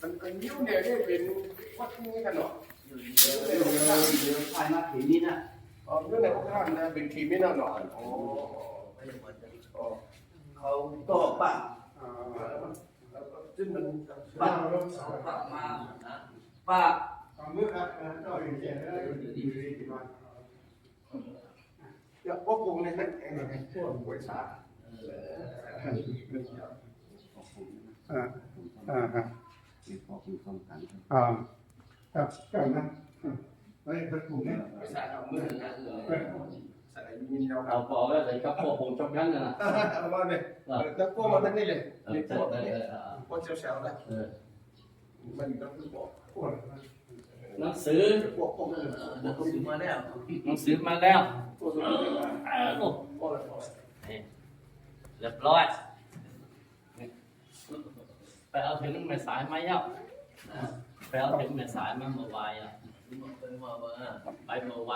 มันก็ยิ้วเนี่ยนี่เป็นวัดนี้กันเนาะมาถึนี่นะอ๋อเรื่งในพวกานนะเป็นทีมไม่น่าหนอนอ๋อเขาก็ปั้ง ด้หมดเลยอ๋อเขาก็ป้าอ่าแล้วก็ซึ่งมันป้าป้ามานะป้าอย่าพวกวงเลยนเองพวกหวยสาอ่าอ่าฮะขอบคุณความกันอ่าครับกันนะไว้เป็นกลุ่มนี้หวยสาเอามือนะใส่ย นยาวครัเอาบพอแล้วใส่กับพวกผมชอบกันนะเอามาเลยแล้วก็มาทั้งนี้เลยมีพวกเอนี้อเออพวกเช้าๆนะเออมันก็คือบอกปวดหนังสือพวกพวกนั้นเดี๋ยวเขาซื้อมาแล้วหนังสือมาแล้วเรียบร้อยไปเอาถึงแม่สายมาแล้วไปเอาถึงแม่สายมาเมื่อวานอะไปเมื่อวาน